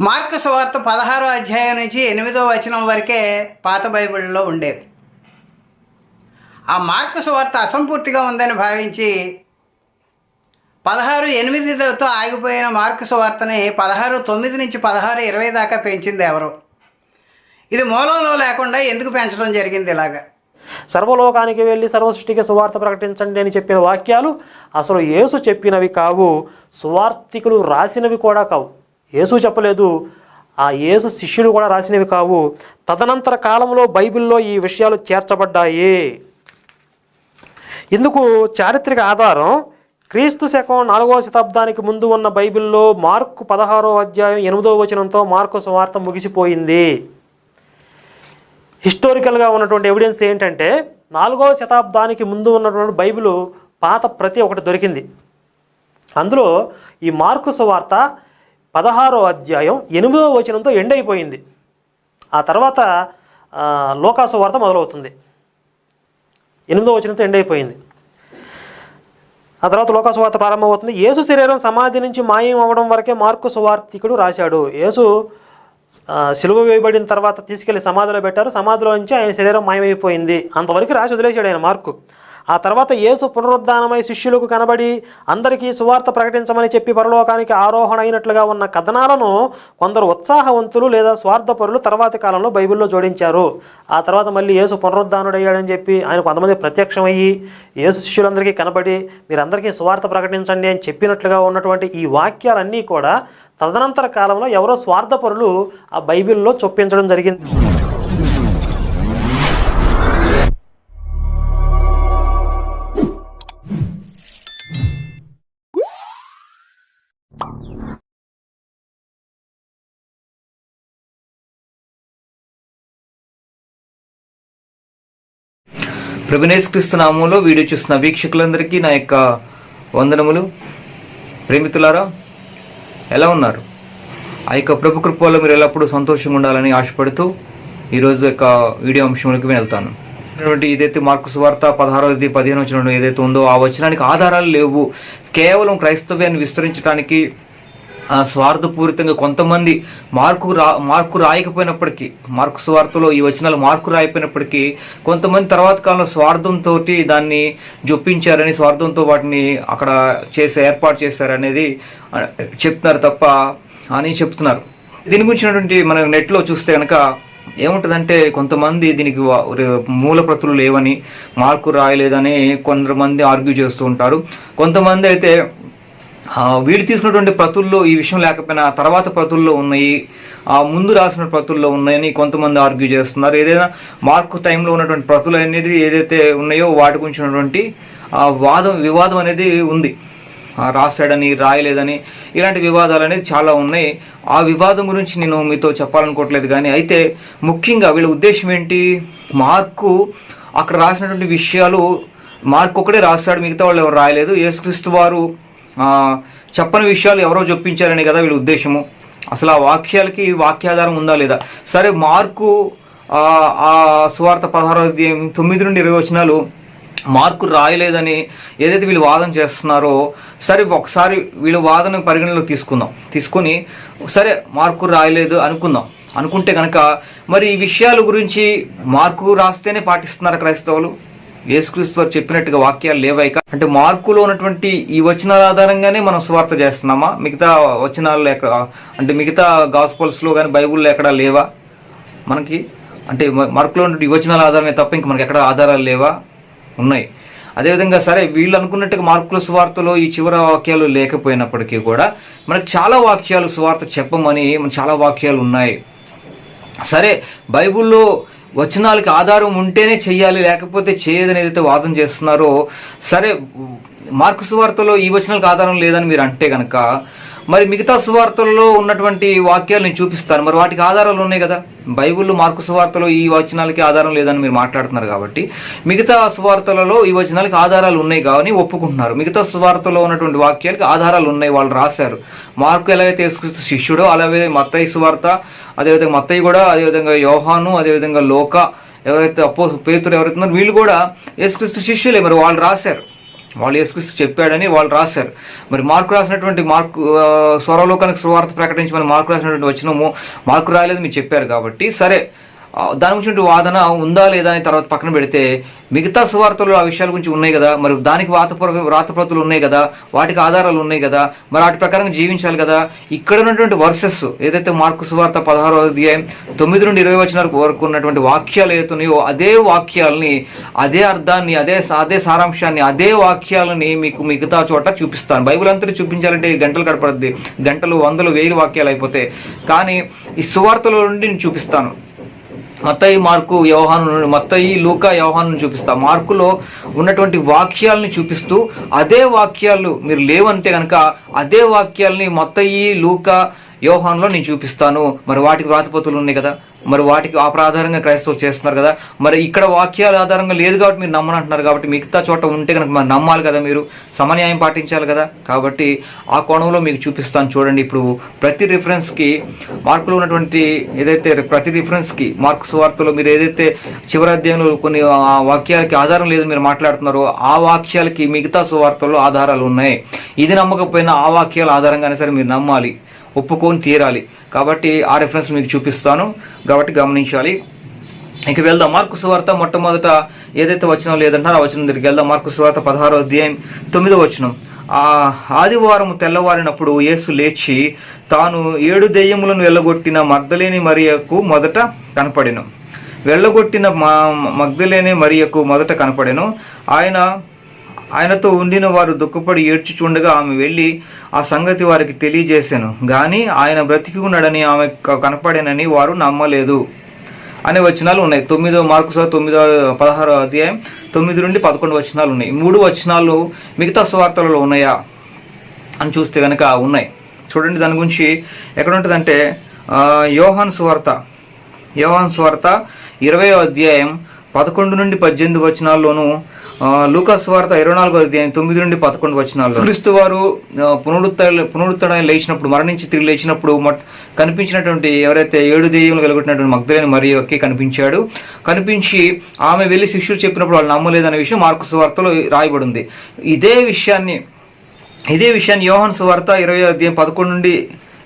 Mark సువార్త పదహారో అధ్యాయం నుంచి ఎనిమిదో వచనం వరకే పాత బైబిల్లో ఉండేవి ఆ మార్కు సువార్త అసంపూర్తిగా ఉందని భావించి పదహారు ఎనిమిదితో ఆగిపోయిన మార్కు సువార్తని పదహారు తొమ్మిది నుంచి పదహారు ఇరవై దాకా పెంచింది ఎవరు? ఇది మూలంలో లేకుండా ఎందుకు పెంచడం జరిగింది ఇలాగా? సర్వలోకానికి వెళ్ళి సర్వసృష్టికి సువార్త ప్రకటించండి అని చెప్పిన వాక్యాలు అసలు యేసు చెప్పినవి కావు సువార్థికులు రాసినవి కూడా కావు. యేసు చెప్పలేదు. ఆ యేసు శిష్యులు కూడా రాసినవి కావు. తదనంతర కాలంలో బైబిల్లో ఈ విషయాలు చేర్చబడ్డాయి. ఇందుకు చారిత్రక ఆధారం క్రీస్తు శకం నాలుగవ శతాబ్దానికి ముందు ఉన్న బైబిల్లో మార్కు పదహారో అధ్యాయం ఎనిమిదవ వచనంతో మార్కు సువార్త ముగిసిపోయింది. హిస్టారికల్గా ఉన్నటువంటి ఎవిడెన్స్ ఏంటంటే నాలుగవ శతాబ్దానికి ముందు ఉన్నటువంటి బైబిల్ పాత ప్రతి ఒకటి దొరికింది. అందులో ఈ మార్కు సువార్త పదహారో అధ్యాయం ఎనిమిదో వచనంతో ఎండ్ అయిపోయింది. ఆ తర్వాత లోకాసు వార్త మొదలవుతుంది. ఎనిమిదో వచనంతో ఎండ్ అయిపోయింది. ఆ తర్వాత లోకాసు వార్త ప్రారంభమవుతుంది. యేసు శరీరం సమాధి నుంచి మాయం అవ్వడం వరకే మార్కు సువార్తికుడు రాశాడు. యేసు సిలువ వేయబడిన తర్వాత తీసుకెళ్ళి సమాధిలో పెట్టారు. సమాధిలో నుంచి ఆయన శరీరం మాయమైపోయింది. అంతవరకు రాసి వదిలేశాడు ఆయన మార్కు. ఆ తర్వాత యేసు పునరుద్ధానమై శిష్యులకు కనబడి అందరికీ సువార్త ప్రకటించమని చెప్పి పరలోకానికి ఆరోహణ అయినట్లుగా ఉన్న కథనాలను కొందరు ఉత్సాహవంతులు లేదా స్వార్థపరులు తర్వాతి కాలంలో బైబిల్లో జోడించారు. ఆ తర్వాత మళ్ళీ యేసు పునరుద్ధానుడయ్యాడని చెప్పి ఆయన కొంతమంది ప్రత్యక్షమయ్యి యేసు శిష్యులందరికీ కనబడి మీరందరికీ సువార్త ప్రకటించండి అని చెప్పినట్లుగా ఉన్నటువంటి ఈ వాక్యాలన్నీ కూడా తదనంతర కాలంలో ఎవరో స్వార్థపరులు ఆ బైబిల్లో చొప్పించడం జరిగింది. ప్రభునేశ్క్రీస్తు నామంలో వీడియో చూస్తున్న వీక్షకులందరికీ నా యొక్క వందనములు. ప్రేమితులారా ఎలా ఉన్నారు? ఆ యొక్క ప్రభు కృపలో మీరు ఎల్లప్పుడూ సంతోషంగా ఉండాలని ఆశపడుతూ ఈరోజు యొక్క వీడియో అంశంలోకి వెళ్తాను. అటువంటి ఏదైతే మార్కు సువార్త పదహారవది పదిహేను వచ్చిన ఏదైతే ఉందో ఆ వచనానికి ఆధారాలు లేవు. కేవలం క్రైస్తవ్యాన్ని విస్తరించడానికి స్వార్థపూరితంగా కొంతమంది మార్కు రా మార్కు రాయకపోయినప్పటికీ మార్కు స్వార్థలో ఈ వచనాలు మార్కు రాయకపోయినప్పటికీ కొంతమంది తర్వాత కాలంలో స్వార్థంతో దాన్ని జొప్పించారని స్వార్థంతో వాటిని అక్కడ చేసే ఏర్పాటు చేశారనేది చెప్తున్నారు తప్ప అని చెప్తున్నారు. దీని గురించినటువంటి మనం నెట్లో చూస్తే కనుక ఏముంటుందంటే కొంతమంది దీనికి మూల ప్రతులు లేవని మార్కు రాయలేదని కొంతమంది ఆర్గ్యూ చేస్తూ ఉంటారు. కొంతమంది అయితే వీళ్ళు తీసుకున్నటువంటి ప్రతుల్లో ఈ విషయం లేకపోయినా తర్వాత ప్రతుల్లో ఉన్నాయి ఆ ముందు రాసిన ప్రతుల్లో ఉన్నాయని కొంతమంది ఆర్గ్యూ చేస్తున్నారు. ఏదైనా మార్క్ టైంలో ఉన్నటువంటి ప్రతులు అనేది ఏదైతే ఉన్నాయో వాటి గురించి ఉన్నటువంటి ఆ వాదం వివాదం అనేది ఉంది. ఆ, రాశాడని రాయలేదని ఇలాంటి వివాదాలు అనేది చాలా ఉన్నాయి. ఆ వివాదం గురించి నేను మీతో చెప్పాలనుకోవట్లేదు కానీ అయితే ముఖ్యంగా వీళ్ళ ఉద్దేశం ఏంటి? మార్కు అక్కడ రాసినటువంటి విషయాలు మార్కు ఒకడే రాస్తాడు మిగతా వాళ్ళు ఎవరు రాయలేదు. యేసుక్రీస్తు వారు చెప్పని విషయాలు ఎవరో చొప్పించారని కదా వీళ్ళ ఉద్దేశము. అసలు ఆ వాక్యాలకి వాక్యాధారం ఉందా లేదా? సరే మార్కు ఆ, సువార్త పదహారో తొమ్మిది నుండి ఇరవై వచనాలు మార్కు రాయలేదని ఏదైతే వీళ్ళు వాదన చేస్తున్నారో సరే ఒకసారి వీళ్ళ వాదన పరిగణలో తీసుకుందాం. తీసుకొని సరే మార్కు రాయలేదు అనుకుందాం. అనుకుంటే కనుక మరి ఈ విషయాల గురించి మార్కు రాస్తేనే పాటిస్తున్నారు క్రైస్తవులు? యేసుక్రీస్తు వారు చెప్పినట్టుగా వాక్యాలు లేవైక అంటే మార్కులో ఉన్నటువంటి ఈ వచనాల ఆధారంగానే మనం స్వార్థ చేస్తున్నామా? మిగతా వచనాలు ఎక్కడ అంటే మిగతా గాస్పల్స్లో కానీ బైబుల్లో ఎక్కడా లేవా? మనకి అంటే మార్కులో ఉన్నటువంటి ఈ వచనాల ఆధారమే తప్ప ఇంక మనకి ఎక్కడ ఆధారాలు లేవా? ఉన్నాయి. అదేవిధంగా సరే వీళ్ళు అనుకున్నట్టుగా మార్కుల స్వార్థలో ఈ చివరి వాక్యాలు లేకపోయినప్పటికీ కూడా మనకు చాలా వాక్యాలు స్వార్థ చెప్పమని చాలా వాక్యాలు ఉన్నాయి. సరే బైబుల్లో వచనాలకి ఆధారం ఉంటేనే చెయ్యాలి లేకపోతే చేయదని ఏదైతే వాదన చేస్తున్నారో సరే మార్కు సువార్తలో ఈ వచనాలకు ఆధారం లేదని మీరు అంటే కనుక మరి మిగతా సువార్తల్లో ఉన్నటువంటి వాక్యాలు నేను చూపిస్తాను. మరి వాటికి ఆధారాలు ఉన్నాయి కదా? బైబిల్లో మార్కు సువార్తలో ఈ వచనాలకి ఆధారం లేదని మీరు మాట్లాడుతున్నారు కాబట్టి మిగతా సువార్తలలో ఈ వచనాలకి ఆధారాలు ఉన్నాయి కానీ ఒప్పుకుంటున్నారు. మిగతా సువార్తలో ఉన్నటువంటి వాక్యాలకి ఆధారాలు ఉన్నాయి వాళ్ళు రాశారు. మార్కు ఎలాగైతే యేసుక్రీస్తు శిష్యుడో అలాగే మత్తయి సువార్త అదేవిధంగా మత్తయ్య కూడా అదేవిధంగా యోహాను అదేవిధంగా లోక ఎవరైతే అప్పో పేతులు ఎవరైతున్నారో వీళ్ళు కూడా యేసుక్రీస్తు శిష్యులే. మరి వాళ్ళు రాశారు. వాళ్ళు యేసుక్రీస్తు చెప్పాడని వాళ్ళు రాశారు. మరి మార్కు రాసినటువంటి మార్కు స్వరలోకానికి స్వరలోకానికి ప్రకటించి ప్రకటించమని మార్కు రాసినటువంటి వచ్చినము మార్కు రాయలేదు మీరు చెప్పారు కాబట్టి సరే. దాని గురించి వాదన ఉందా లేదా అని తర్వాత పక్కన పెడితే మిగతా సువార్తలు ఆ విషయాల గురించి ఉన్నాయి కదా మరి దానికి వాతపూర్వ రాతప్రతులు ఉన్నాయి కదా వాటికి ఆధారాలు ఉన్నాయి కదా మరి వాటి ప్రకారం జీవించాలి కదా. ఇక్కడ ఉన్నటువంటి వర్సెస్ ఏదైతే మార్కు సువార్త పదహారో అధ్యాయం తొమ్మిది నుండి ఇరవై వచ్చిన వరకు ఉన్నటువంటి వాక్యాలు ఏదైతున్నాయో అదే వాక్యాలని అదే అర్థాన్ని అదే అదే సారాంశాన్ని అదే వాక్యాలని మీకు మిగతా చోట చూపిస్తాను. బైబిల్ అంతా చూపించాలంటే గంటలు గడపడద్ది. గంటలు వందలు వేలు వాక్యాలు అయిపోతాయి. కానీ ఈ సువార్తల నుండి నేను చూపిస్తాను. మత్తయి మార్కు వ్యవహాను మత్తయి లూకా వ్యవహాను చూపిస్తా. మార్కులో ఉన్నటువంటి వాక్యాలని చూపిస్తూ అదే వాక్యాలు మీరు లేవంటే కనుక అదే వాక్యాలని మత్తయి లూకా యోహాన్లో నేను చూపిస్తాను. మరి వాటికి వ్రాతపతులు ఉన్నాయి కదా? మరి వాటికి ఆ ఆధారంగా క్రైస్తవులు చేస్తున్నారు కదా. మరి ఇక్కడ వాక్యాల ఆధారంగా లేదు కాబట్టి మీరు నమ్మనంటున్నారు కాబట్టి మిగతా చోట ఉంటే కనుక మరి నమ్మాలి కదా మీరు. సమన్యాయం పాటించాలి కదా. కాబట్టి ఆ కోణంలో మీకు చూపిస్తాను చూడండి. ఇప్పుడు ప్రతి రిఫరెన్స్కి మార్కులు ఉన్నటువంటి ఏదైతే ప్రతి రిఫరెన్స్కి మార్కు వార్తలో మీరు ఏదైతే చివరి అధ్యాయంలో కొన్ని ఆ వాక్యాలకి ఆధారం లేదు మీరు మాట్లాడుతున్నారో ఆ వాక్యాలకి మిగతా సువార్తల్లో ఆధారాలు ఉన్నాయి. ఇది నమ్మకపోయినా ఆ వాక్యాల ఆధారంగానే సరే మీరు నమ్మాలి. ఒప్పుకొని తీరాలి. కాబట్టి ఆ రిఫరెన్స్ మీకు చూపిస్తాను. కాబట్టి గమనించాలి. ఇక వెళ్దాం. మార్కు సువార్త మొట్టమొదట ఏదైతే వచనం లేదంటారో ఆ వచనం దగ్గరికి వెళ్దాం. మార్కు సువార్త పదహారో అధ్యాయం తొమ్మిదో వచనం. ఆ ఆదివారం తెల్లవారినప్పుడు యేసు లేచి తాను ఏడు దెయ్యములను వెళ్ళగొట్టిన మగ్ధలేని మరియకు మొదట కనపడెను. వెళ్ళగొట్టిన మా మగ్ధలేని మరియకు మొదట కనపడెను. ఆయన ఆయనతో ఉండిన వారు దుఃఖపడి చూడగా ఆమె వెళ్ళి ఆ సంగతి వారికి తెలియజేశాను కానీ ఆయన బ్రతికి ఉన్నాడని ఆమె కనపడానని కనపడేనని వారు నమ్మలేదు. అనే వచనాలు ఉన్నాయి. తొమ్మిదో మార్కు సార్ తొమ్మిదో పదహారో అధ్యాయం తొమ్మిది నుండి పదకొండు వచనాలు ఉన్నాయి. మూడు వచనాలు మిగతా స్వార్థలలో ఉన్నాయా? అని చూస్తే కనుక ఉన్నాయి. చూడండి దాని గురించి ఎక్కడ ఉంటుందంటే యోహాన్ స్వార్త. యోహాన్ స్వార్త ఇరవై అధ్యాయం పదకొండు నుండి పద్దెనిమిది వచనాల్లోనూ లూకాస్ వార్త ఇరవై నాలుగో అధ్యాయం తొమ్మిది నుండి పదకొండు వచనాలు క్రీస్తు వారు ఆ, పునరుత్థ లేచినప్పుడు మరణించి తిరిగి లేచినప్పుడు కనిపించినటువంటి ఎవరైతే ఏడు దెయ్యములు వెలుగొట్టినటువంటి మగ్ధులైన ఒకే కనిపించాడు. కనిపించి ఆమె వెళ్ళి శిష్యులు చెప్పినప్పుడు వాళ్ళు నమ్మలేదనే విషయం మార్కు సువార్తలో రాయబడి ఉంది ఇదే విషయాన్ని ఇదే విషయాన్ని యోహాన్ సువార్త ఇరవై అధ్యాయం పదకొండు నుండి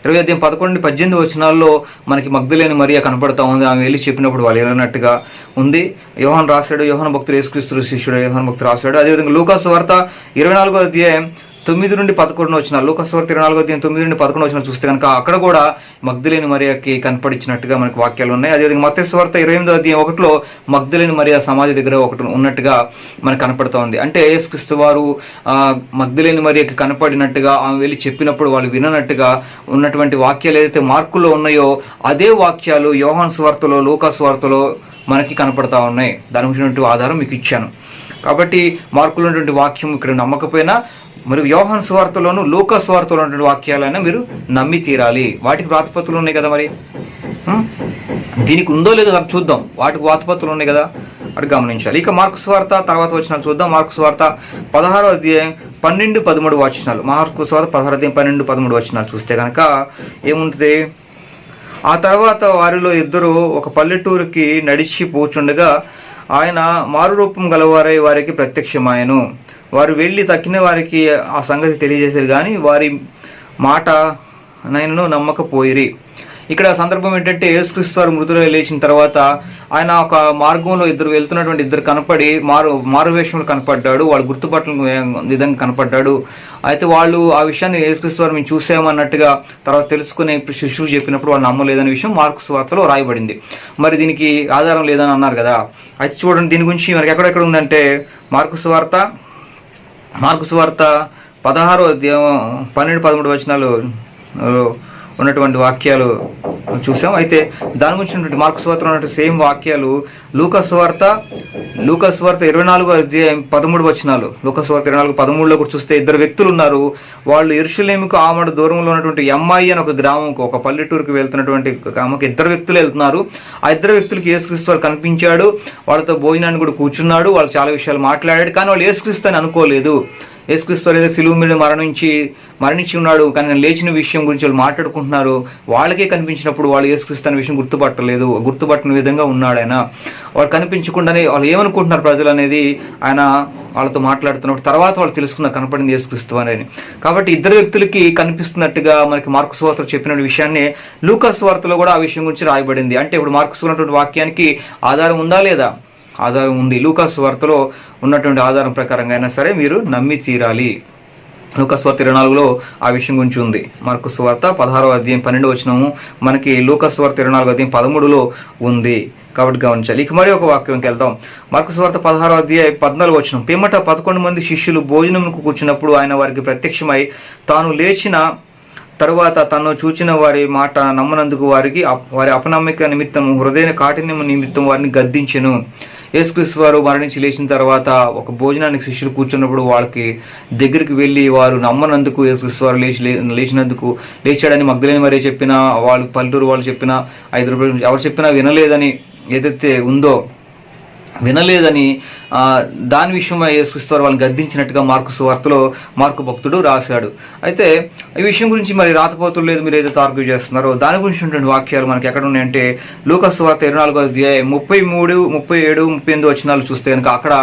ఇరవై అధ్యాయం పదకొండు పద్దెనిమిది వచనాల్లో మనకి మగ్ధులేని మరియా కనపడతా ఉంది. ఆమె వెళ్ళి చెప్పినప్పుడు వాళ్ళు వెళ్ళినట్టుగా ఉంది. యోహన్ రాశాడు యోహన్ భక్తుడు యేసుక్రీస్తు శిష్యుడు యోహన్ భక్తుడు రాశాడు. అదేవిధంగా లూకాసు వార్త ఇరవై నాలుగో అధ్యాయం తొమ్మిది నుండి పదకొండు వచ్చిన లూకాసు వార్త ఇరవై నాలుగో తొమ్మిది నుండి పదకొండు వచ్చిన చూస్తే కనుక అక్కడ కూడా మగ్ధులేని మరియాకి కనపడిచ్చినట్టుగా మనకి వాక్యాలు ఉన్నాయి. అదేవిధంగా మత్స్వార్త ఇరవై ఎనిమిదో అధ్యాయం ఒకటిలో మగ్ధులేని మరియా సమాధి దగ్గర ఒకటి ఉన్నట్టుగా మనకు కనపడుతూ ఉంది. అంటే యేసుక్రీస్తు వారు మగ్ధులేని మరియాకి కనపడినట్టుగా ఆమె వెళ్ళి చెప్పినప్పుడు వాళ్ళు విననట్టుగా ఉన్నటువంటి వాక్యాలు ఏదైతే మార్కుల్లో ఉన్నాయో అదే వాక్యాలు యోహాన్ స్వార్తలో లూకా స్వార్తలో మనకి కనపడతా ఉన్నాయి. దాని గురించినటువంటి ఆధారం మీకు ఇచ్చాను. కాబట్టి మార్కులు ఉన్నటువంటి వాక్యం ఇక్కడ నమ్మకపోయినా మరి యోహాన్ స్వార్తలోను లోక స్వార్తలో ఉన్నటువంటి వాక్యాలైనా మీరు నమ్మి తీరాలి. వాటికి వ్రాతపత్రులు ఉన్నాయి కదా మరి? దీనికి ఉందో లేదో చూద్దాం. వాటికి వాతపత్రులు ఉన్నాయి కదా? అటు గమనించాలి. ఇక మార్కు స్వార్త తర్వాత వచ్చిన చూద్దాం. మార్కు స్వార్త పదహారో అధ్యాయం పన్నెండు పదమూడు వచనాలు. మార్కు స్వార్త పదహారు అధ్యాయం పన్నెండు పదమూడు వచనాలు చూస్తే కనుక ఏముంటుంది? ఆ తర్వాత వారిలో ఇద్దరు ఒక పల్లెటూరుకి నడిచి పోచుండగా ఆయన మారురూపం గలవారై వారికి ప్రత్యక్షమాయను. వారు వెళ్ళి తక్కిన వారికి ఆ సంగతి తెలియజేశారు. కానీ వారి మాట నైనను నమ్మకపోయిరి. ఇక్కడ సందర్భం ఏంటంటే యేసుక్రీస్తు వారు మృతులు లేచిన తర్వాత ఆయన ఒక మార్గంలో ఇద్దరు వెళ్తున్నటువంటి ఇద్దరు కనపడి మారు మారువేషంలో కనపడ్డాడు. వాళ్ళు గుర్తుపట్టడం విధంగా కనపడ్డాడు. అయితే వాళ్ళు ఆ విషయాన్ని యేసుక్రీస్తు వారు మేము చూసామన్నట్టుగా తర్వాత తెలుసుకునే శిష్యులు చెప్పినప్పుడు వాళ్ళు నమ్మలేదనే విషయం మార్క్స్ వార్తలో రాయబడింది. మరి దీనికి ఆధారం లేదని అన్నారు కదా. అయితే చూడండి దీని గురించి మనకి ఎక్కడెక్కడ ఉందంటే మార్కుస్ వార్త మార్కు వార్త పదహారో అధ్యాయం పన్నెండు పదమూడు వచనాలు ఉన్నటువంటి వాక్యాలు చూసాం. అయితే దాని గురించి ఉన్నటువంటి మార్క్స్ వార్త ఉన్నటువంటి సేమ్ వాక్యాలు లూకస్వార్త వార్త వార్త ఇరవై నాలుగు అధ్యాయం పదమూడు వచనాలు. లూకస్వార్త ఇరవై నాలుగు పదమూడులో కూడా చూస్తే ఇద్దరు వ్యక్తులు ఉన్నారు. వాళ్ళు ఎరుషులేముకు ఆమడ దూరంలో ఉన్నటువంటి ఎంఐ అని ఒక గ్రామంకు ఒక పల్లెటూరుకు వెళ్తున్నటువంటి గ్రామంకి ఇద్దరు వ్యక్తులు వెళ్తున్నారు. ఆ ఇద్దరు వ్యక్తులకి యేసుక్రీస్తు వారు కనిపించాడు. వాళ్ళతో భోజనాన్ని కూడా కూర్చున్నాడు. వాళ్ళు చాలా విషయాలు మాట్లాడాడు. కానీ వాళ్ళు యేసుక్రీస్తు అని అనుకోలేదు. యేసుక్రీస్తు లేదా సిలువు మీద మరణించి మరణించి ఉన్నాడు కానీ లేచిన విషయం గురించి వాళ్ళు మాట్లాడుకుంటున్నారు. వాళ్ళకే కనిపించినప్పుడు వాళ్ళు యేసుక్రీస్తు అనే విషయం గుర్తుపట్టలేదు. గుర్తుపట్టని విధంగా ఉన్నాడు ఆయన. వాళ్ళు కనిపించకుండానే వాళ్ళు ఏమనుకుంటున్నారు ప్రజలు అనేది ఆయన వాళ్ళతో మాట్లాడుతున్నప్పుడు తర్వాత వాళ్ళు తెలుసుకున్న కనపడింది యేసుక్రీస్తు అని. కాబట్టి ఇద్దరు వ్యక్తులకి కనిపిస్తున్నట్టుగా మనకి మార్కు సువార్త చెప్పిన విషయాన్ని లూకాస్ వార్తలో కూడా ఆ విషయం గురించి రాయబడింది. అంటే ఇప్పుడు మార్క్స్ ఉన్నటువంటి వాక్యానికి ఆధారం ఉందా లేదా? ఆధారం ఉంది. లూకాస్ వార్తలో ఉన్నటువంటి ఆధారం ప్రకారంగా అయినా సరే మీరు నమ్మి తీరాలి. లూకాస్ వార్త ఇరవై నాలుగులో ఆ విషయం గురించి ఉంది. మార్కుస్ వార్త పదహారో అధ్యాయం పన్నెండు వచ్చినము మనకి లూకాస్ వార్త ఇరవై నాలుగు అధ్యాయం పదమూడులో ఉంది. కాబట్టి గమనించాలి. ఇక మరి ఒక వాక్యంకి వెళ్దాం. మార్కుస్ వార్త పదహారో అధ్యాయం పద్నాలుగు వచ్చిన పిమ్మట పదకొండు మంది శిష్యులు భోజనంకు కూర్చున్నప్పుడు ఆయన వారికి ప్రత్యక్షమై తాను లేచిన తరువాత తను చూచిన వారి మాట నమ్మనందుకు వారికి అప్- వారి అపనమ్మిక నిమిత్తం హృదయ కాఠిన్యం నిమిత్తం వారిని గద్దించెను. యేసుక్రీస్తు వారు మరణించి లేచిన తర్వాత ఒక భోజనానికి శిష్యులు కూర్చున్నప్పుడు వాళ్ళకి దగ్గరికి వెళ్ళి వారు నమ్మనందుకు యేసుక్రీస్తు వారు లేచి లేచినందుకు లేచాడని మగ్ధులేని మరీ చెప్పినా వాళ్ళు పల్లెటూరు వాళ్ళు చెప్పినా ఐదు రూపాయలు ఎవరు చెప్పినా వినలేదని ఏదైతే ఉందో వినలేదని దాని విషయమై యేసుక్రీస్తు వాళ్ళని గద్దించినట్టుగా మార్కు సువార్తలో మార్కు భక్తుడు రాశాడు. అయితే ఈ విషయం గురించి మరి రాతపోతులు లేదు మీరు ఏదైతే ఆర్గ్యూ చేస్తున్నారో దాని గురించి ఉన్నటువంటి వాక్యాలు మనకి ఎక్కడ ఉన్నాయంటే లూకస్ వార్త ఇరవై నాలుగో అధ్యాయం ముప్పై మూడు ముప్పై ఏడు ముప్పై ఎనిమిది వచ్చినాలు చూస్తే కనుక అక్కడ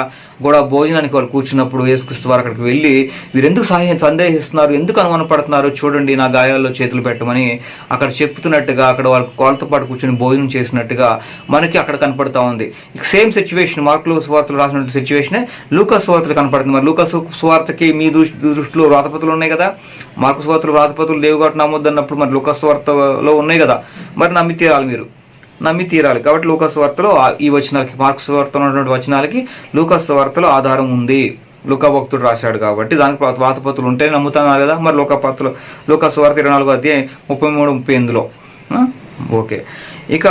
కూడా భోజనానికి వాళ్ళు కూర్చున్నప్పుడు యేసుక్రీస్తు వారు అక్కడికి వెళ్ళి మీరు ఎందుకు సహాయం సందేహిస్తున్నారు? ఎందుకు అనుమానపడుతున్నారు చూడండి నా గాయాల్లో చేతులు పెట్టమని అక్కడ చెప్తున్నట్టుగా అక్కడ వాళ్ళ వాళ్ళతో పాటు కూర్చొని భోజనం చేసినట్టుగా మనకి అక్కడ కనపడతా ఉంది. సేమ్ సిచ్యువేషన్ మార్కులు సువార్తలు రాసినటువంటి సిచ్యువేషన్ లూకాస్ సువార్తలు కనపడుతుంది. మరి లూకాస్ సువార్తకి మీ దృష్టి దృష్టిలో వ్రాతపతులు ఉన్నాయి కదా? మార్కు సువార్తలు వ్రాతపతులు లేవు కాబట్టి నమ్మొద్దు అన్నప్పుడు మరి లూకాస్ సువార్తలో ఉన్నాయి కదా? మరి నమ్మి తీరాలి మీరు. నమ్మి తీరాలి. కాబట్టి లూకాస్ వార్తలో ఈ వచనాలకి మార్క్స్ వార్తలో ఉన్నటువంటి వచనాలకి లూకాస్ వార్తలో ఆధారం ఉంది. లుకా భక్తుడు రాశాడు కాబట్టి దానికి వాతపత్రులు ఉంటే నమ్ముతున్నారు కదా? మరి లోకపత్రులు పత్రులు లూకాస్ వార్త ఇరవై నాలుగు అధ్యాయం ముప్పై మూడు ముప్పై ఎనిమిదిలో. ఓకే. ఇక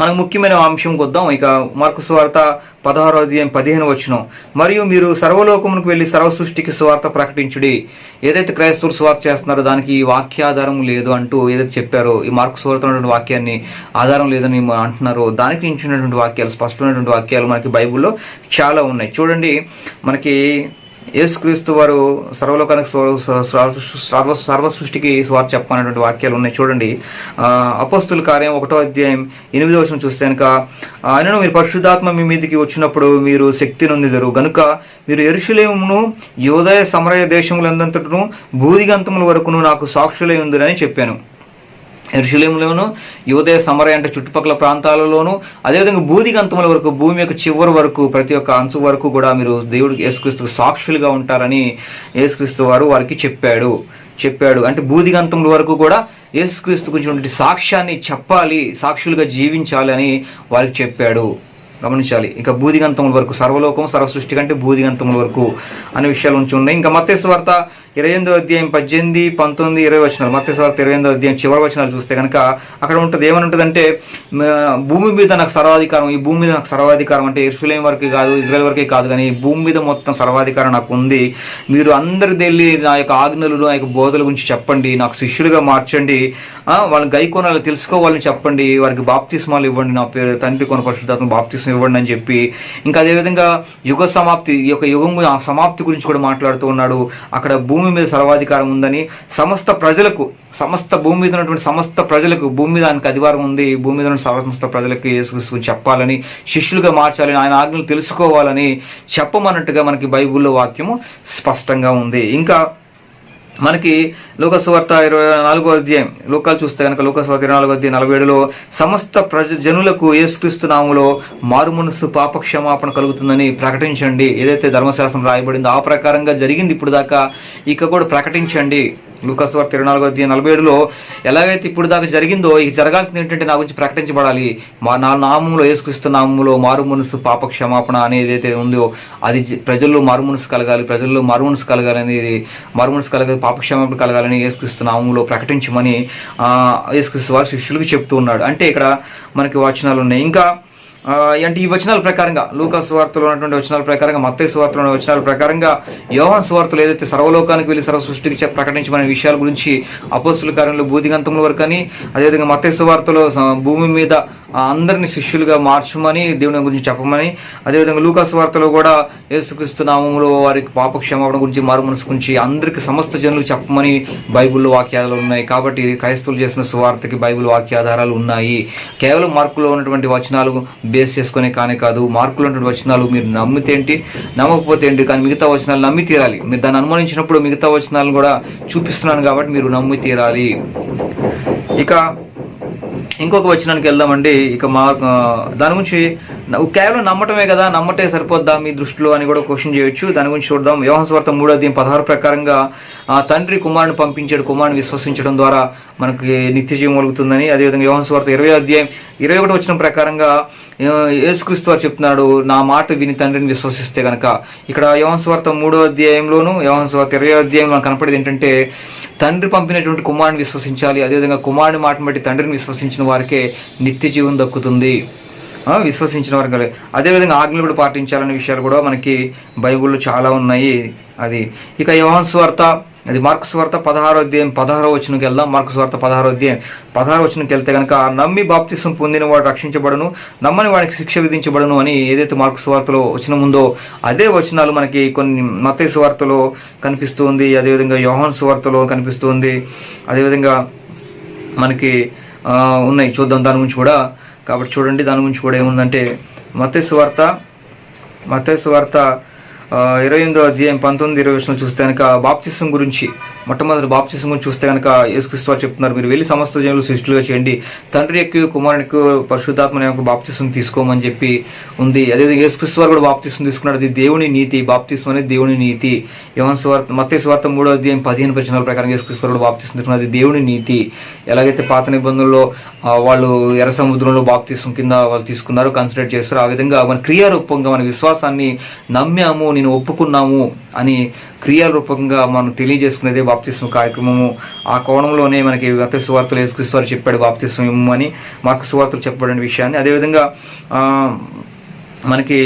మనకు ముఖ్యమైన అంశంకి వద్దాం ఇక మార్కు స్వార్త పదహారో అధ్యాయం పదిహేను వచ్చిన మరియు మీరు సర్వలోకమునకు వెళ్ళి సర్వ సృష్టికి స్వార్థ ప్రకటించుడి. ఏదైతే క్రైస్తవులు స్వార్థ చేస్తున్నారో దానికి ఈ వాక్యాధారం లేదు అంటూ ఏదైతే చెప్పారో ఈ మార్కు స్వార్థ ఉన్నటువంటి వాక్యాన్ని ఆధారం లేదని అంటున్నారో దానికి మించినటువంటి వాక్యాలు స్పష్టమైనటువంటి వాక్యాలు మనకి బైబిల్లో చాలా ఉన్నాయి. చూడండి మనకి యేసుక్రీస్తు వారు సర్వలోకానికి సర్వ సర్వ సృష్టికి స్వార్థ చెప్పనటువంటి వాక్యాలు ఉన్నాయి. చూడండి. అపస్తుల కార్యం ఒకటో అధ్యాయం ఎనిమిదో వచ్చిన చూస్తే కనుక ఆయనను మీరు పరిశుద్ధాత్మ మీ మీదకి వచ్చినప్పుడు మీరు శక్తి నొందిదరు. గనుక మీరు ఎరుషులేమును యోదయ సమరయ దేశములందంతటను బూదిగంతముల వరకును నాకు సాక్షులై ఉందని చెప్పాను. ఎరుషులేములోను యువదేవ సమరయ అంటే చుట్టుపక్కల ప్రాంతాలలోను అదేవిధంగా బూదిగంతముల వరకు భూమి యొక్క చివరి వరకు ప్రతి ఒక్క అంచు వరకు కూడా మీరు దేవుడికి యేసుక్రీస్తుకు సాక్షులుగా ఉంటారని యేసుక్రీస్తు వారు వారికి చెప్పాడు. చెప్పాడు. అంటే బూదిగంతముల వరకు కూడా యేసుక్రీస్తు గురించి సాక్ష్యాన్ని చెప్పాలి సాక్షులుగా జీవించాలి అని వారికి చెప్పాడు. గమనించాలి. ఇక బూదిగంతముల వరకు సర్వలోకం సర్వ సృష్టి కంటే బూదిగంతముల వరకు అనే విషయాలు ఉంచి ఉన్నాయి. ఇంకా మత్స్య వార్త ఇరవై ఎనిమిదో అధ్యాయం పద్దెనిమిది పంతొమ్మిది ఇరవై వచనాలు. మత్స్య వార్త ఇరవై ఎనిమిదో అధ్యాయం చివరి వచనాలు చూస్తే కనుక అక్కడ ఉంటుంది. ఏమని ఉంటుందంటే భూమి మీద నాకు సర్వాధికారం ఈ భూమి మీద నాకు సర్వాధికారం అంటే ఇర్ఫులేం వరకే కాదు ఇజ్రాయల్ వరకే కాదు కానీ భూమి మీద మొత్తం సర్వాధికారం నాకు ఉంది. మీరు అందరికి వెళ్ళి నా యొక్క ఆజ్ఞలు నా యొక్క బోధల గురించి చెప్పండి. నాకు శిష్యులుగా మార్చండి. వాళ్ళని గైకోనాలు తెలుసుకోవాలని చెప్పండి. వారికి బాప్తిస్మాలు ఇవ్వండి. నా పేరు తండ్రి కొన పరిశుద్ధాత్మ బాప్తిస్మ ఇవ్వండి అని చెప్పి. ఇంకా అదేవిధంగా యుగ సమాప్తి ఈ యొక్క యుగం సమాప్తి గురించి కూడా మాట్లాడుతూ ఉన్నాడు. అక్కడ భూమి భూమి మీద సర్వాధికారం ఉందని సమస్త ప్రజలకు సమస్త భూమి మీద ఉన్నటువంటి సమస్త ప్రజలకు భూమి మీద ఆయనకు అధికారం ఉంది. భూమి మీద ఉన్న సమస్త ప్రజలకు యేసుక్రీస్తు చెప్పాలని శిష్యులుగా మార్చాలని ఆయన ఆజ్ఞలు తెలుసుకోవాలని చెప్పమన్నట్టుగా మనకి బైబిల్లో వాక్యము స్పష్టంగా ఉంది. ఇంకా మనకి లోకస్వార్త ఇరవై నాలుగో అధ్యాయం. లోకాలు చూస్తే కనుక లోకస్వార్త ఇరవై నాలుగో అధ్యాయం నలభై ఏడులో సమస్త ప్రజ జనులకు యేసుక్రీస్తు నామములో మారు మనస్సు పాపక్షమాపణ కలుగుతుందని ప్రకటించండి. ఏదైతే ధర్మశాస్త్రం రాయబడిందో ఆ ప్రకారంగా జరిగింది ఇప్పుడు దాకా. ఇక కూడా ప్రకటించండి. లూకస్వార్త ఇరవై నాలుగో అధ్యాయం నలభై ఏడులో ఎలాగైతే ఇప్పుడు దాకా జరిగిందో ఇక జరగాల్సింది ఏంటంటే నా గురించి ప్రకటించబడాలి. మా నా నామంలో ఏసుక్రీస్తు నామంలో మారు మనసు పాప క్షమాపణ అనేది ఏదైతే ఉందో అది ప్రజల్లో మారు మనసు కలగాలి ప్రజల్లో మారు మనసు కలగాలి అనేది మారు మనసు కలగాలి పాప క్షమాపణ యేసుక్రీస్తు నామంలో ప్రకటించమని యేసుక్రీస్తు వారి శిష్యులకు చెప్తూ ఉన్నాడు. అంటే ఇక్కడ మనకి వచనాలు ఉన్నాయి. ఇంకా అంటే ఈ వచనాల ప్రకారంగా లూకా సువార్తలో ఉన్నటువంటి వచనాల ప్రకారంగా మత్తయి సువార్తలో ఉన్న వచనాల ప్రకారంగా యోహాన్ సువార్తలు ఏదైతే సర్వలోకానికి వెళ్ళి సర్వ సృష్టికి చెప్ ప్రకటించమనే విషయాల గురించి అపోస్తుల కార్యంలో బూదిగంతముల వరకు అని అదేవిధంగా మత్తయి సువార్తలో భూమి మీద అందరిని శిష్యులుగా మార్చమని దేవుని గురించి చెప్పమని. అదేవిధంగా లూకాస్ వార్తలో కూడా యేసుక్రీస్తు నామంలో వారికి పాపక్షమాపణ గురించి మారు మనసు గురించి అందరికి సమస్త జనులు చెప్పమని బైబిల్లో వాక్యాలు ఉన్నాయి. కాబట్టి క్రైస్తవులు చేసిన సువార్తకి బైబిల్ వాక్యాధారాలు ఉన్నాయి. కేవలం మార్కులో ఉన్నటువంటి వచనాలు బేస్ చేసుకునే కానే కాదు. మార్కులో ఉన్నటువంటి వచనాలు మీరు నమ్మితే ఏంటి? నమ్మకపోతే ఏంటి? కానీ మిగతా వచనాలు నమ్మి తీరాలి. మీరు దాన్ని అనుమానించినప్పుడు మిగతా వచనాలను కూడా చూపిస్తున్నాను కాబట్టి మీరు నమ్మి తీరాలి. ఇక ఇంకొక వచనానికి వెళ్దామండి. ఇక మా దాని గురించి కేవలం నమ్మటమే కదా నమ్మటే సరిపోద్దా మీ దృష్టిలో అని కూడా క్వశ్చన్ చేయొచ్చు. దాని గురించి చూద్దాం. వ్యవహార మూడో దీని పదహారు ప్రకారంగా ఆ, తండ్రి కుమారుని పంపించాడు కుమారుని విశ్వసించడం ద్వారా మనకి నిత్య జీవం కలుగుతుందని. అదేవిధంగా వ్యవహాస్వార్థ ఇరవై అధ్యాయం ఇరవై ఒకటి వచ్చిన ప్రకారంగా యేసుక్రీస్తు వారు చెప్తున్నాడు నా మాట విని తండ్రిని విశ్వసిస్తే కనుక ఇక్కడ యోహన్ మూడో అధ్యాయంలోను యోహన్ ఇరవై అధ్యాయంలో కనపడేది ఏంటంటే తండ్రి పంపినటువంటి కుమారుని విశ్వసించాలి. అదేవిధంగా కుమారుని మాట బట్టి తండ్రిని విశ్వసించిన వారికే నిత్య జీవం దక్కుతుంది. విశ్వసించిన వారు కలే- అదేవిధంగా ఆజ్ఞలు కూడా పాటించాలనే విషయాలు కూడా మనకి బైబుల్లో చాలా ఉన్నాయి. అది ఇక యోహన్ స్వార్త అది మార్కు స్వార్త పదహారో అధ్యాయం పదహారో వచనంకి వెళ్దాం. మార్కు స్వార్త పదహారో అధ్యాయం పదహారో వచనంకి వెళ్తే కనుక నమ్మి బాప్తిసం పొందిన వాడు రక్షించబడను నమ్మని వాడికి శిక్ష విధించబడను అని ఏదైతే మార్కు స్వార్తలో వచనం ఉందో అదే వచనాలు మనకి కొన్ని మత స్వార్తలో కనిపిస్తుంది. అదేవిధంగా యోహాన్ స్వార్తలో కనిపిస్తుంది. అదేవిధంగా మనకి ఉన్నాయి. చూద్దాం. దాని గురించి కూడా కాబట్టి చూడండి దాని గురించి కూడా ఏముందంటే మత్తయి వార్త మత్తయి వార్త ఇరవై ఎనిమిదో అధ్యాయం పంతొమ్మిది ఇరవై విషయంలో చూస్తే కనుక బాప్తిసం గురించి మొట్టమొదటి బాప్తిసం గురించి చూస్తే కనుక యేసుక్రీస్తు చెప్తున్నారు. మీరు వెళ్ళి సమస్త జనులు సృష్టిలుగా చేయండి. తండ్రి ఎక్కువ కుమారునికి పరిశుద్ధాత్మ యొక్క బాప్తిసం తీసుకోమని చెప్పి ఉంది. అదేవిధంగా యేసుక్రీస్తు వారు కూడా బాప్తిసం తీసుకున్నాడు. అది దేవుని నీతి. బాప్తిసం అనేది దేవుని నీతి. యవన్ స్వార్థ మత్తయి స్వార్థ మూడో అధ్యాయం పదిహేను ప్రచనాల ప్రకారం యేసుక్రీస్తు వారు కూడా బాప్తిసం తీసుకున్నారు అది దేవుని నీతి. ఎలాగైతే పాత నిబంధనలో వాళ్ళు ఎర్ర సముద్రంలో బాప్తిసం కింద వాళ్ళు తీసుకున్నారు కన్సిడర్ చేస్తారు ఆ విధంగా మన క్రియారూపంగా మన విశ్వాసాన్ని నమ్మాము నేను ఒప్పుకున్నాము అని క్రియారూపంగా మనం తెలియజేసుకునేదే బాప్తిస్మ కార్యక్రమము. ఆ కోణంలోనే మనకి మత సువార్తలు యేసుక్రీస్తు చెప్పాడు బాప్తిస్వం ఇమ్ము అని మాకు సువార్తలు చెప్పబడిన విషయాన్ని. అదేవిధంగా మనకి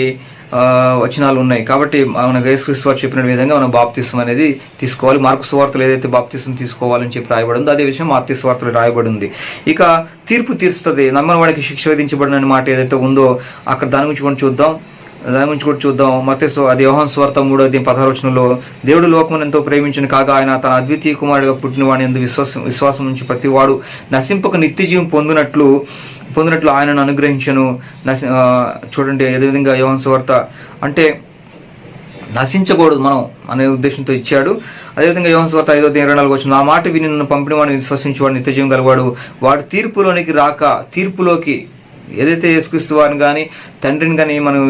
వచనాలు ఉన్నాయి. కాబట్టి మన యేసుక్రీస్తు వారు చెప్పిన విధంగా మనం బాప్తిస్వం అనేది తీసుకోవాలి. మార్కు సువార్తలు ఏదైతే బాప్తిస్వం తీసుకోవాలని చెప్పి రాయబడిందో అదే విషయం మార్తి సువార్తలు రాయబడింది. ఇక తీర్పు తీరుస్తుంది నమ్మని వాడికి శిక్ష విధించబడిన మాట ఏదైతే ఉందో అక్కడ దాని గురించి మనం చూద్దాం. దాని గురించి కూడా చూద్దాం. మతేసు అది యోహన్ స్వార్థ మూడో అధ్యాయం దేవుడు లోకమును ఎంతో ప్రేమించిన కాగా ఆయన తన అద్వితీయ కుమారుడిగా పుట్టిన వాడిని ఎందు విశ్వాసం విశ్వాసం నుంచి ప్రతి వాడు నశింపక నిత్య జీవం పొందినట్లు పొందినట్లు ఆయనను అనుగ్రహించను. నశి చూడండి అదే విధంగా యోహన్ స్వార్థ అంటే నశించకూడదు మనం అనే ఉద్దేశంతో ఇచ్చాడు. అదేవిధంగా యోహన్ స్వార్థ ఐదో ఇరవై నాలుగు వచ్చిన నా మాట విని నన్ను పంపిణీ వాడిని విశ్వసించి వాడు గలవాడు. వాడు తీర్పులోనికి రాక తీర్పులోకి ఏదైతే యేసుక్రీస్తు వారిని కానీ తండ్రిని కానీ మనం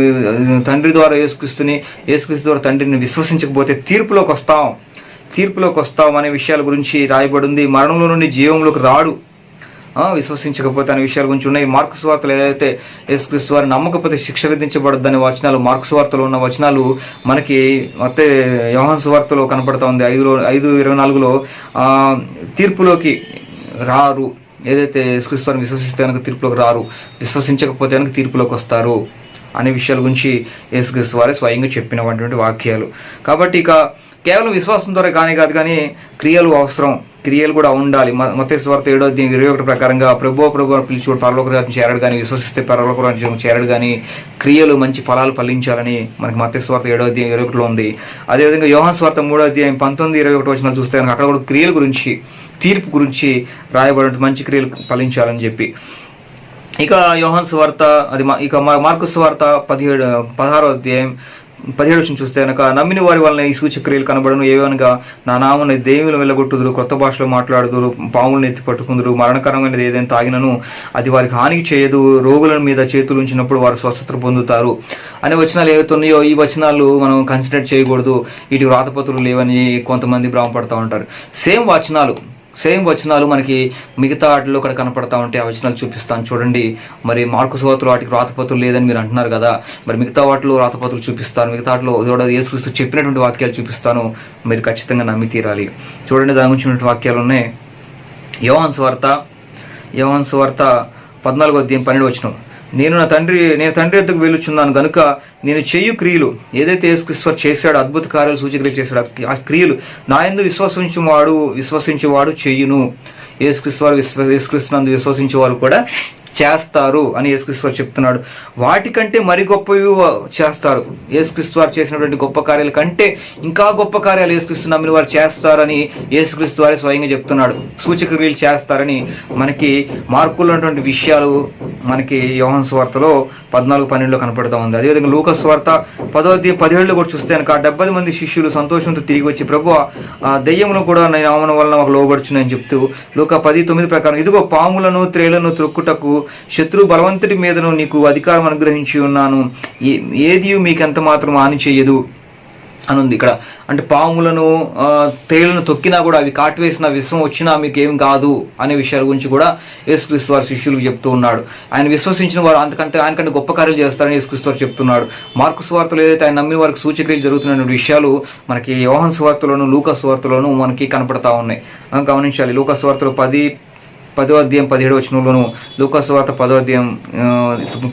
తండ్రి ద్వారా యేసుక్రీస్తుని యేసుక్రీస్తు ద్వారా తండ్రిని విశ్వసించకపోతే తీర్పులోకి వస్తాం. తీర్పులోకి వస్తాం అనే విషయాల గురించి రాయబడింది. మరణంలో నుండి జీవంలోకి రాడు. విశ్వసించకపోతే అనే విషయాల గురించి ఉన్నాయి. మార్క్స్ వార్తలు ఏదైతే యేసుక్రీస్తు వారిని నమ్మకపోతే శిక్ష విధించబడద్దని వచనాలు మార్క్స్ వార్తలు ఉన్న వచనాలు మనకి మొత్తం యోహన్స్ వార్తలో కనపడతా ఉంది. ఐదులో ఐదు ఇరవై నాలుగులో తీర్పులోకి రారు. ఏదైతే యేసుక్రీస్తు వారిని విశ్వసిస్తే కనుక తీర్పులోకి రారు విశ్వసించకపోతే కనుక తీర్పులోకి వస్తారు అనే విషయాల గురించి యేసుక్రీస్తు వారే స్వయంగా చెప్పినటువంటి వాక్యాలు. కాబట్టి ఇక కేవలం విశ్వాసం ద్వారా కానీ కాదు కానీ క్రియలు అవసరం క్రియలు కూడా ఉండాలి. మత స్వార్థ ఏడో అధ్యాయం ఇరవై ఒకటి ప్రకారంగా ప్రభు ప్రభు అని పిలిచి కూడా చేరడు కానీ విశ్వసిస్తే పరలోక చేరడు కానీ క్రియలు మంచి ఫలాలు ఫలించాలని మనకి మత స్వార్థ ఏడో అధ్యాయం ఇరవై ఒకటిలో ఉంది. అదేవిధంగా యోహాన్ స్వార్థ మూడో అధ్యాయం పంతొమ్మిది ఇరవై ఒకటి వచ్చిన చూస్తే కనుక అక్కడ కూడా క్రియల గురించి తీర్పు గురించి రాయబడిన మంచి క్రియలు ఫలించాలని చెప్పి. ఇక యోహాన్ వార్త అది ఇక మా- మార్కు సువార్త పదిహేడు పదహారో అధ్యాయం పదిహేడు వచ్చిన చూస్తే కనుక నమ్మిన వారి వలన ఈ సూచక్రియలు కనబడను ఏవనగా నా నామని దేవుని వెళ్ళగొట్టుదురు కొత్త భాషలో మాట్లాడుదురు పాములను ఎత్తి పట్టుకుందురు మరణకరమైనది ఏదైనా తాగినను అది వారికి హాని చేయదు రోగుల మీద చేతులు ఉంచినప్పుడు వారు స్వస్థత పొందుతారు. అనే వచనాలు ఏవైతున్నాయో ఈ వచనాలు మనం కన్సిడర్ చేయకూడదు ఇటు వ్రాతపత్రులు లేవని కొంతమంది భ్రమపడతా ఉంటారు. సేమ్ వచనాలు. సేమ్ వచనాలు మనకి మిగతా వాటిలో ఇక్కడ కనపడతా ఉంటే ఆ వచనాలు చూపిస్తాను. చూడండి మరి మార్కు సువార్తలు వాటికి రాతపత్రులు లేదని మీరు అంటున్నారు కదా మరి మిగతా వాటిలో రాతపత్రులు చూపిస్తాను మిగతా వాటిలో కూడా యేసుక్రీస్తు చెప్పినటువంటి వాక్యాలు చూపిస్తాను మీరు ఖచ్చితంగా నమ్మి తీరాలి. చూడండి దాని గురించి ఉన్నటువంటి వాక్యాలు ఉన్నాయి. యోహాన్ స్వార్త యోహాన్ స్వార్త పద్నాలుగో దీని పన్నెండు వచ్చినాం నేను నా తండ్రి నేను తండ్రి ఎద్దుకు వెళ్ళుచున్నాను కనుక నేను చెయ్యు క్రియలు ఏదైతే యేసుక్రీస్తు చేశాడో అద్భుత కార్యాలు సూచికలు చేశాడు ఆ క్రియలు నా ఎందు విశ్వసించేవాడు విశ్వసించేవాడు చెయ్యును యేసుక్రీస్తు విశ్వ యేసుక్రీస్తు విశ్వసించేవారు కూడా చేస్తారు అని యేసుక్రీస్తు వారు చెప్తున్నాడు. వాటికంటే మరి గొప్పవి చేస్తారు. యేసుక్రీస్తు వారు చేసినటువంటి గొప్ప కార్యాల కంటే ఇంకా గొప్ప కార్యాలు యేసుక్రీస్తు నమ్మిన వారు చేస్తారని యేసుక్రీస్తు వారే స్వయంగా చెప్తున్నాడు. సూచక క్రియలు చేస్తారని మనకి మార్కుల్లో ఉన్నటువంటి విషయాలు మనకి యోహన్ స్వార్తలో పద్నాలుగు పన్నెండులో కనపడతా ఉంది. అదేవిధంగా లూక స్వార్త పదో అధ్యాయం పదిహేడులో కూడా చూస్తే కనుక డెబ్బై మంది శిష్యులు సంతోషంతో తిరిగి వచ్చి ప్రభు ఆ దెయ్యమును కూడా నేను నామన వలన మాకు లోబడుచునని చెప్తూ లూక పది తొమ్మిది ప్రకారం ఇదిగో పాములను త్రేలను త్రొక్కుటకు శత్రు బలవంతుడి మీదను నీకు అధికారం అనుగ్రహించి ఉన్నాను. ఏ- ఏది మీకు ఎంత మాత్రం హాని చేయదు అని ఉంది ఇక్కడ. అంటే పాములను తేళ్ళను తొక్కినా కూడా అవి కాటువేసిన విషం వచ్చినా మీకు ఏం కాదు అనే విషయాల గురించి కూడా యేసుక్రీస్తు వారి శిష్యులకు చెప్తూ ఉన్నాడు. ఆయన విశ్వసించిన వారు అంతకంటే ఆయనకంటే గొప్ప కార్యాలు చేస్తారని యేసుక్రీస్తు వారు చెప్తున్నాడు. మార్కు స్వార్థలు ఏదైతే ఆయన నమ్మిన వారికి సూచక్రియలు జరుగుతున్న విషయాలు మనకి యోహన్ స్వార్థలోను లూకా స్వార్థలోను మనకి కనపడతా ఉన్నాయి. గమనించాలి. లూకా స్వార్థలు పది పదో అధ్యాయం పదిహేడు వచనంలోను లూకా వార్త పదో అధ్యాయం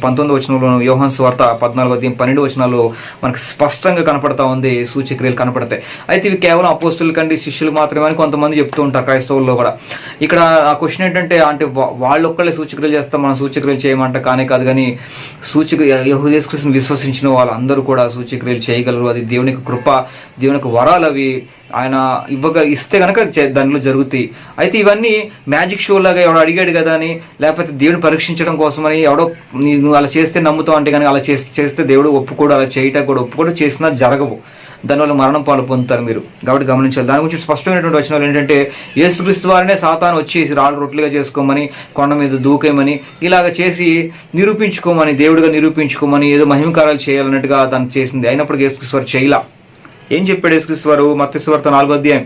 పంతొమ్మిది వచనంలోను యోహన్ స్వార్త పద్నాలుగు అధ్యాయం పన్నెండు వచనాలు మనకు స్పష్టంగా కనపడతా ఉంది సూచక్రియలు కనపడతాయి. అయితే ఇవి కేవలం అపోస్తుల కండి శిష్యులు మాత్రమే అని కొంతమంది చెప్తూ ఉంటారు క్రైస్తవుల్లో కూడా. ఇక్కడ ఆ క్వశ్చన్ ఏంటంటే అంటే వా- వాళ్ళు ఒక్కళ్ళే సూచక్రియలు చేస్తాం మనం సూచక్రియలు చేయమంట కానే కాదు కానీ సూచక యహూదేశ్కృష్ణ విశ్వసించిన వాళ్ళందరూ కూడా సూచక్రియలు చేయగలరు. అది దేవునికి కృప దేవునికి వరాలు అవి ఆయన ఇవ్వగ ఇస్తే కనుక దానిలో జరుగుతాయి. అయితే ఇవన్నీ మ్యాజిక్ షో లాగా ఎవడో అడిగాడు కదా అని లేకపోతే దేవుని పరీక్షించడం కోసమని ఎవడో నువ్వు అలా చేస్తే నమ్ముతావు అంటే కానీ అలా చేస్తే చేస్తే దేవుడు ఒప్పుకోడు అలా చేయటం కూడా ఒప్పుకోడు చేసినా జరగవు. దానివల్ల మరణం పాలు పొందుతారు మీరు. కాబట్టి గమనించాలి. దాని గురించి స్పష్టమైనటువంటి వచనాలు ఏంటంటే యేసుక్రీస్తు వారినే సాతాను వచ్చేసి రాళ్ళు రొట్టెలుగా చేసుకోమని కొండ మీద దూకేమని ఇలాగ చేసి నిరూపించుకోమని దేవుడిగా నిరూపించుకోమని ఏదో మహిమకారాలు చేయాలన్నట్టుగా తను చేసింది. అయినప్పుడు యేసుక్రీస్తు వారు చేయలా. ఏం చెప్పాడు యేసుక్రీస్తు వారు? మత్స్యవార్త నాలుగో అధ్యాయం.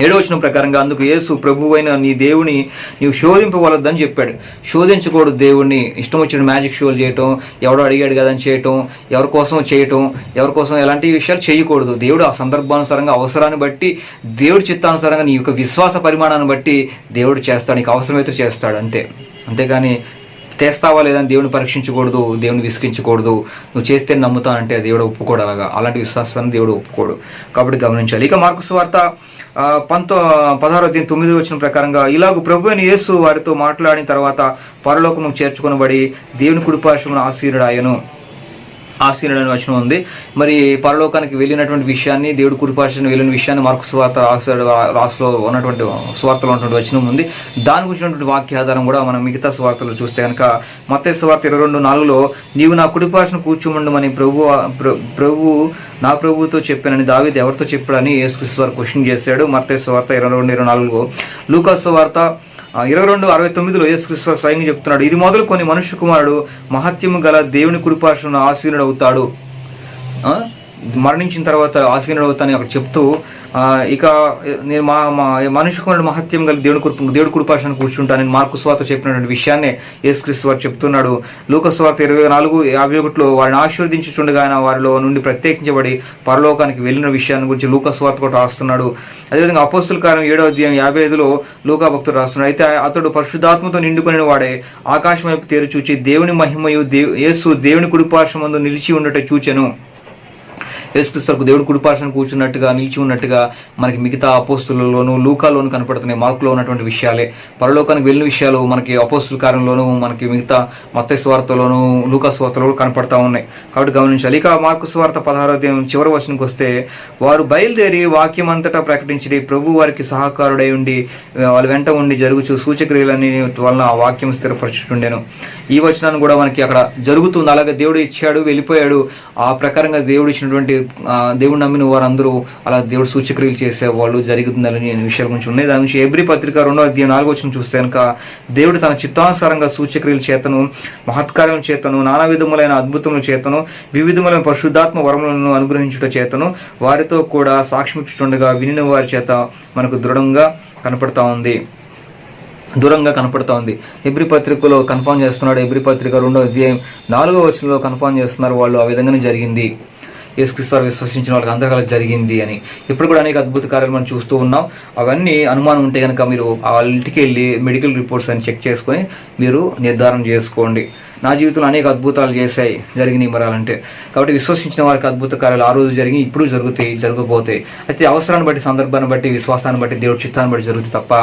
ఏడో వచ్చిన ప్రకారంగా అందుకు యేసు ప్రభువైన నీ దేవుని నీవు శోధింపవలద్దని చెప్పాడు. శోధించకూడదు దేవుణ్ణి. ఇష్టం వచ్చిన మ్యాజిక్ షోలు చేయటం ఎవడో అడిగాడు కదా అని చేయటం ఎవరి కోసం చేయటం ఎవరి కోసం ఎలాంటి విషయాలు చేయకూడదు. దేవుడు ఆ సందర్భానుసారంగా అవసరాన్ని బట్టి దేవుడి చిత్తానుసారంగా నీ యొక్క విశ్వాస పరిమాణాన్ని బట్టి దేవుడు చేస్తాడు. నీకు అవసరమైతే చేస్తాడు. అంతే. అంతేగాని చేస్తావా లేదని దేవుని పరీక్షించకూడదు దేవుని విసిగించకూడదు నువ్వు చేస్తే నమ్ముతా అంటే దేవుడు ఒప్పుకోడు అలాగా. అలాంటి విశ్వాసాన్ని దేవుడు ఒప్పుకోడు. కాబట్టి గమనించాలి. ఇక మార్కు వార్త పంతో పదహారో దీని తొమ్మిది వచ్చిన ప్రకారంగా ఇలాగ ప్రభు అని యేసు వారితో మాట్లాడిన తర్వాత పరలోకము చేర్చుకొనబడి దేవుని కుడిపార్శ్వమున ఆశీనుడు ఆయను వచనం ఉంది. మరి పరలోకానికి వెళ్ళినటువంటి విషయాన్ని దేవుడు కురిపార్చిన వెళ్ళిన విషయాన్ని మరొక స్వార్త రాశాడు రాసులో ఉన్నటువంటి స్వార్థలో ఉన్నటువంటి వచనం ఉంది. దాని గురించినటువంటి వాక్యాధారం కూడా మనం మిగతా స్వార్థలు చూస్తే కనుక మత స్వార్థ ఇరవై రెండు నాలుగులో నీవు నా కుడిపార్చిన కూర్చోమండమని ప్రభు ప్రభు నా ప్రభువుతో చెప్పానని దావీదు ఎవరితో చెప్పాడని యేసుక్రీస్తు వారు క్వశ్చన్ చేశాడు. మత స్వార్థ ఇరవై రెండు ఇరవై నాలుగులో లూకాస్ వార్త ఇరవై రెండు అరవై తొమ్మిదిలో యేసుక్రీస్తు స్వయంగా చెప్తున్నాడు ఇది మొదలు కొన్ని మనుష్య కుమారుడు మహత్యము గల దేవుని కురిపార్శ్వన ఆశీనుడు అవుతాడు ఆ? మరణించిన తర్వాత ఆశీనుడు అవుతానని అక్కడ చెప్తూ ఇక నేను మా మా మనిషి కుమారుడు మహత్యం కలిగి దేవుని కురుపు దేవుడి కుడిపార్శ్వన కూర్చుంటానని మార్కు స్వాత చెప్పినటువంటి విషయాన్ని యేసుక్రీస్తు వారు చెప్తున్నాడు. లోక స్వార్థ ఇరవై నాలుగు యాభై ఒకటిలో వారిని ఆశీర్వదించుండగా ఆయన వారిలో నుండి ప్రత్యేకించబడి పరలోకానికి వెళ్ళిన విషయాన్ని గురించి లూక స్వార్త కూడా రాస్తున్నాడు. అదేవిధంగా అపోస్తుల కాలం ఏడో అధ్యాయం యాభై ఐదులో లూకా భక్తుడు రాస్తున్నాడు. అయితే అతడు పరిశుద్ధాత్మతో నిండుకుని వాడే ఆకాశం వైపు తేరు చూచి దేవుని మహిమయు దేవు యేసు దేవుని కుడిపార్శ్వమందు నిలిచి ఉండట చూచెను. యేసుక్రీస్తుకు దేవుడు కుడిపార్శ్వన కూర్చున్నట్టుగా నిలిచి ఉన్నట్టుగా మనకి మిగతా అపోస్తులలోను లూకాలోను కనపడుతున్నాయి. మార్కులో ఉన్నటువంటి విషయాలే. పరలోకానికి వెళ్ళిన విషయాలు మనకి అపోస్తుల కార్యంలోను మనకి మిగతా మత్త స్వార్థలోను లూకా స్వార్థలో కనపడతా ఉన్నాయి. కాబట్టి గమనించాలి. ఇక మార్కు స్వార్థ పదహారో చివరి వచనంకి వస్తే వారు బయలుదేరి వాక్యం అంతటా ప్రకటించి ప్రభు వారికి సహకారుడై ఉండి వాళ్ళ వెంట ఉండి జరుగుచు సూచక్రియలన్నీ వలన ఆ వాక్యం స్థిరపరచుతుండేను ఈ వచనాన్ని కూడా మనకి అక్కడ జరుగుతుంది. అలాగే దేవుడు ఇచ్చాడు వెళ్ళిపోయాడు. ఆ ప్రకారంగా దేవుడు ఇచ్చినటువంటి దేవుడు నమ్మిన వారందరూ అలా దేవుడు సూచక్రియలు చేసేవాళ్ళు జరుగుతుందని విషయాల గురించి ఉన్నాయి. దాని గురించి ఎబ్రి పత్రిక రెండో అధ్యాయం నాలుగో వచ్చిన చూస్తే కనుక దేవుడు తన చిత్తానుసారంగా సూచక్రియలు చేతను మహత్కార్యం చేతను నానా విధములైన అద్భుతముల చేతను వివిధములైన పరిశుద్ధాత్మ వరములను అనుగ్రహించుట చేతను వారితో కూడా సాక్ష్మిస్తుండగా వినిన వారి చేత మనకు దృఢంగా కనపడతా ఉంది. దూరంగా కనపడతా ఉంది. ఎబ్రి పత్రికలో కన్ఫర్మ్ చేస్తున్నాడు. ఎబ్రి పత్రిక రెండో అధ్యాయం నాలుగో వచనంలో కన్ఫర్మ్ చేస్తున్నారు వాళ్ళు ఆ విధంగానే జరిగింది. యేసుక్రీస్తు విశ్వసించిన వాళ్ళకి అందరికీ జరిగింది అని. ఇప్పుడు కూడా అనేక అద్భుత కార్యాలు మనం చూస్తూ ఉన్నాం. అవన్నీ అనుమానం ఉంటే కనుక మీరు వాళ్ళ ఇంటికి వెళ్ళి మెడికల్ రిపోర్ట్స్ అని చెక్ చేసుకొని మీరు నిర్ధారణ చేసుకోండి. నా జీవితంలో అనేక అద్భుతాలు చేశాయి జరిగినాయి మరాలంటే. కాబట్టి విశ్వసించిన వారికి అద్భుత కార్యాలు ఆ రోజు జరిగి ఇప్పుడు జరుగుతాయి జరగబోతాయి. అయితే అవసరాన్ని బట్టి సందర్భాన్ని బట్టి విశ్వాసాన్ని బట్టి దేవుడి చిత్తాన్ని బట్టి జరుగుతుంది తప్ప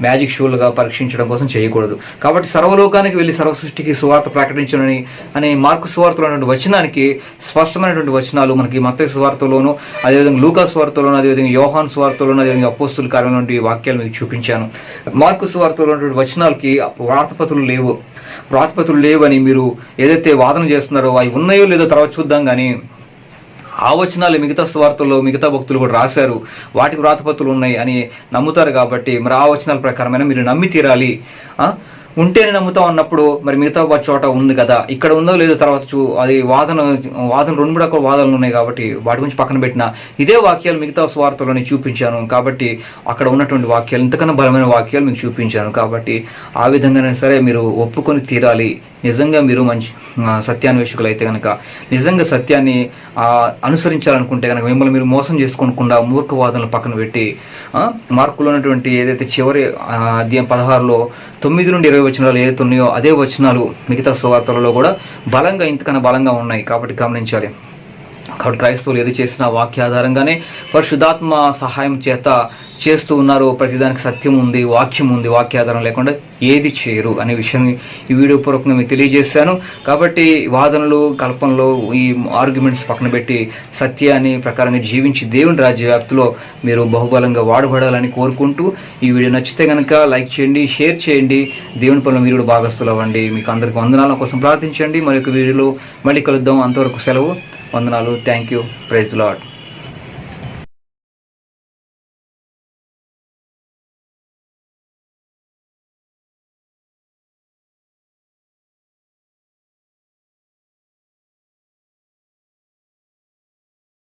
మ్యాజిక్ షోలుగా పరీక్షించడం కోసం చేయకూడదు. కాబట్టి సర్వలోకానికి వెళ్ళి సర్వ సృష్టికి సువార్త ప్రకటించడని అనే మార్కు సువార్తలు వచనానికి స్పష్టమైనటువంటి వచనాలు మనకి మత సువార్తలోను అదేవిధంగా లూకా స్వార్థలోను అదేవిధంగా యోహాన్ స్వార్థలోను అదేవిధంగా అపోస్తుల కార్యం వాక్యాలు మీకు చూపించాను. మార్కు స్వార్థలో ఉన్నటువంటి వచనాలకి వార్తపత్రులు లేవు. వ్రాతపత్రులు లేవని మీరు ఏదైతే వాదన చేస్తున్నారో అవి ఉన్నాయో లేదో తర్వాత చూద్దాం కానీ ఆ వచనాలు మిగతా స్వార్థల్లో మిగతా భక్తులు కూడా రాశారు వాటికి వ్రాతపత్రులు ఉన్నాయి అని నమ్ముతారు కాబట్టి మరి ఆ వచనాల ప్రకారమైన మీరు నమ్మి తీరాలి ఆ? ఉంటేనే నమ్ముతా ఉన్నప్పుడు మరి మిగతా చోట ఉంది కదా. ఇక్కడ ఉందో లేదో తర్వాత చూ అది వాదన వాదన రెండు మూడు రకాల వాదనలు ఉన్నాయి కాబట్టి వాటి గురించి పక్కన పెట్టిన ఇదే వాక్యాలు మిగతా స్వార్థలోనే చూపించాను కాబట్టి అక్కడ ఉన్నటువంటి వాక్యాలు ఇంతకన్నా బలమైన వాక్యాలు మీకు చూపించాను కాబట్టి ఆ విధంగానే సరే మీరు ఒప్పుకొని తీరాలి. నిజంగా మీరు మంచి సత్యాన్వేషకులు అయితే కనుక నిజంగా సత్యాన్ని అనుసరించాలనుకుంటే కనుక మిమ్మల్ని మీరు మోసం చేసుకోకుండా మూర్ఖవాదనలు పక్కన పెట్టి మార్కులు మార్కులో ఉన్నటువంటి ఏదైతే చివరి అధ్యాయం పదహారులో తొమ్మిది నుండి ఇరవై వచనాలు ఏదైతే ఉన్నాయో అదే వచనాలు మిగతా సువార్తలలో కూడా బలంగా ఇంతకన్నా బలంగా ఉన్నాయి కాబట్టి గమనించాలి. క్రైస్తవులు ఏది చేసినా వాక్య ఆధారంగానే సహాయం చేత చేస్తూ ఉన్నారు. ప్రతిదానికి సత్యం ఉంది వాక్యం ఉంది వాక్యాధారం లేకుండా ఏది చేయరు అనే విషయాన్ని ఈ వీడియో పూర్వకంగా మీకు తెలియజేశాను. కాబట్టి వాదనలు కల్పనలు ఈ ఆర్గ్యుమెంట్స్ పక్కన పెట్టి సత్యాన్ని ప్రకారంగా జీవించి దేవుని రాజ్య వ్యాప్తిలో మీరు బహుబలంగా వాడబడాలని కోరుకుంటూ ఈ వీడియో నచ్చితే కనుక లైక్ చేయండి షేర్ చేయండి. దేవుని పనులు మీరు కూడా భాగస్తులు అవ్వండి మీకు అందరికీ వందనాల. కోసం ప్రార్థించండి. మరి ఒక వీడియోలో మళ్ళీ కలుద్దాం. అంతవరకు సెలవు. వందనాలు. Thank you praise lord